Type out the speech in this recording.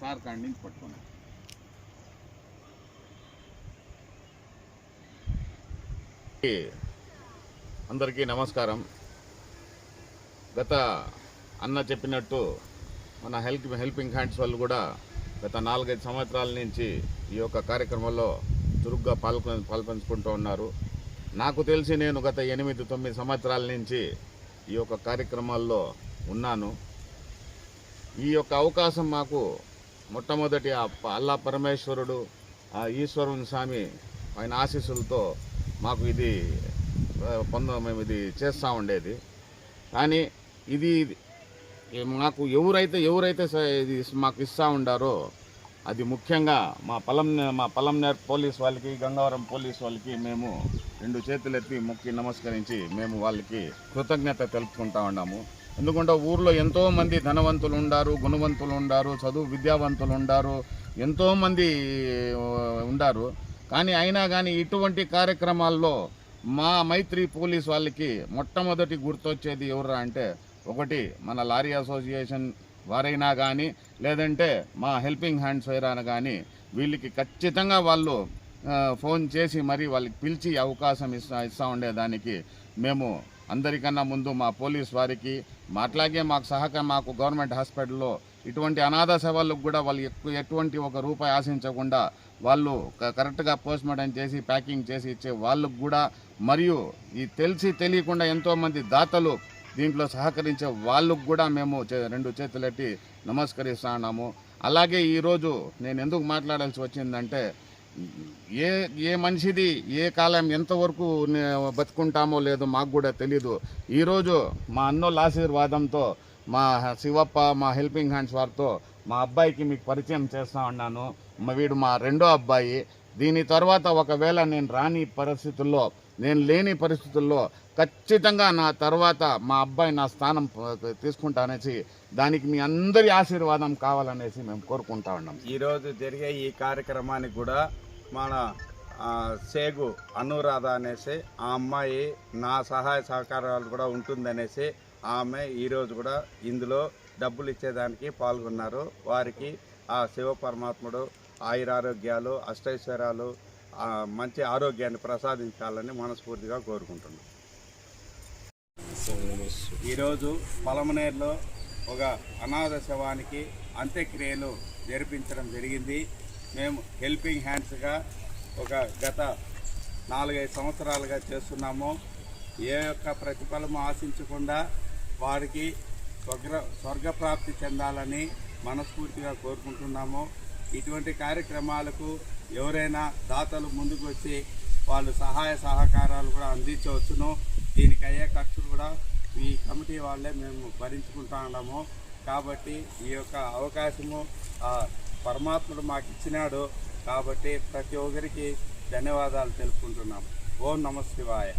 Sir కాడి నుంచి పట్టుకున్నాను అందరికీ నమస్కారం. గత అన్న చెప్పినట్టు మన హెల్ప్ హెల్పింగ్ హ్యాండ్స్ వాళ్ళు కూడా గత నాలుగైదు సంవత్సరాల నుంచి ఈ యొక్క కార్యక్రమంలో చురుగ్గా పాల్గొ పాల్పంచుకుంటూ ఉన్నారు. నాకు తెలిసి నేను గత ఎనిమిది తొమ్మిది సంవత్సరాల నుంచి ఈ యొక్క కార్యక్రమాల్లో ఉన్నాను. ఈ యొక్క అవకాశం మాకు మొట్టమొదటి ఆ అల్లా పరమేశ్వరుడు ఆ ఈశ్వరుని స్వామి ఆయన ఆశీస్సులతో మాకు ఇది పొంద మేము ఇది చేస్తూ ఉండేది. కానీ ఇది మాకు ఎవరైతే ఎవరైతే ఇది మాకు ఇస్తూ ఉండారో అది ముఖ్యంగా మా పొలం మా పలంనేర్ పోలీస్ వాళ్ళకి గంగవరం పోలీస్ వాళ్ళకి మేము రెండు చేతులు ఎత్తి మొక్కి నమస్కరించి మేము వాళ్ళకి కృతజ్ఞత తెలుపుకుంటా ఉన్నాము. ఎందుకంటే ఊర్లో ఎంతోమంది ధనవంతులు ఉండారు గుణవంతులు ఉండారు చదువు విద్యావంతులు ఉండారు ఎంతోమంది ఉండారు. కానీ అయినా కానీ ఇటువంటి కార్యక్రమాల్లో మా మైత్రి పోలీస్ వాళ్ళకి మొట్టమొదటి గుర్తొచ్చేది ఎవరా అంటే ఒకటి మన లారీ అసోసియేషన్ వారైనా కానీ లేదంటే మా హెల్పింగ్ హ్యాండ్స్ అయినా కానీ వీళ్ళకి ఖచ్చితంగా వాళ్ళు ఫోన్ చేసి మరి వాళ్ళకి పిలిచి అవకాశం ఇస్తా ఇస్తూ ఉండేదానికి మేము అందరికన్నా ముందు మా పోలీస్ వారికి అట్లాగే మాకు సహకారం మాకు గవర్నమెంట్ హాస్పిటల్లో ఇటువంటి అనాథ సేవలకు కూడా వాళ్ళు ఎక్కువ ఎటువంటి ఒక రూపాయి ఆశించకుండా వాళ్ళు కరెక్ట్గా పోస్ట్ మార్టం చేసి ప్యాకింగ్ చేసి ఇచ్చే వాళ్ళకు కూడా మరియు ఈ తెలిసి తెలియకుండా ఎంతోమంది దాతలు దీంట్లో సహకరించే వాళ్ళకు కూడా మేము చే- రెండు చేతులెట్టి నమస్కరిస్తున్నాము. అలాగే ఈరోజు నేను ఎందుకు మాట్లాడాల్సి వచ్చిందంటే ఏ ఏ మనిషిది ఏ కాలం ఎంతవరకు బతుకుంటామో లేదో మాకు కూడా తెలీదు. ఈరోజు మా అన్నోళ్ళ ఆశీర్వాదంతో మా శివప్ప మా హెల్పింగ్ హ్యాండ్స్ వారితో మా అబ్బాయికి మీకు పరిచయం చేస్తా ఉన్నాను. మా వీడు మా రెండో అబ్బాయి. దీని తర్వాత ఒకవేళ నేను రాని పరిస్థితుల్లో నేను లేని పరిస్థితుల్లో ఖచ్చితంగా నా తర్వాత మా అబ్బాయి నా స్థానం తీసుకుంటానేసి దానికి మీ అందరి ఆశీర్వాదం కావాలనేసి మేము కోరుకుంటా ఉన్నాం. ఈరోజు జరిగే ఈ కార్యక్రమానికి కూడా మన సేగు అనురాధ అనేసి ఆ అమ్మాయి నా సహాయ సహకారాలు కూడా ఉంటుందనేసి ఆమె ఈరోజు కూడా ఇందులో డబ్బులు ఇచ్చేదానికి పాల్గొన్నారు. వారికి ఆ శివ పరమాత్ముడు ఆయురారోగ్యాలు అష్టైశ్వర్యాలు మంచి ఆరోగ్యాన్ని ప్రసాదించాలని మనస్ఫూర్తిగా కోరుకుంటున్నాం. ఈరోజు పలమనేరులో ఒక అనాథ శవానికి అంత్యక్రియలు జరిపించడం జరిగింది. మేము హెల్పింగ్ హ్యాండ్స్గా ఒక గత నాలుగైదు సంవత్సరాలుగా చేస్తున్నాము. ఏ యొక్క ప్రతిఫలము ఆశించకుండా వారికి స్వర్గ స్వర్గప్రాప్తి చెందాలని మనస్ఫూర్తిగా కోరుకుంటున్నాము. ఇటువంటి కార్యక్రమాలకు ఎవరైనా దాతలు ముందుకు వచ్చి వాళ్ళు సహాయ సహకారాలు కూడా అందించవచ్చును. దీనికి అయ్యే ఖర్చులు కూడా ఈ కమిటీ వాళ్ళే మేము భరించుకుంటా ఉన్నాము కాబట్టి ఈ యొక్క అవకాశము పరమాత్ముడు మాకు ఇచ్చినాడు. కాబట్టి ప్రతి ఒక్కరికి ధన్యవాదాలు తెలుపుకుంటున్నాము ఓం నమ శివాయ.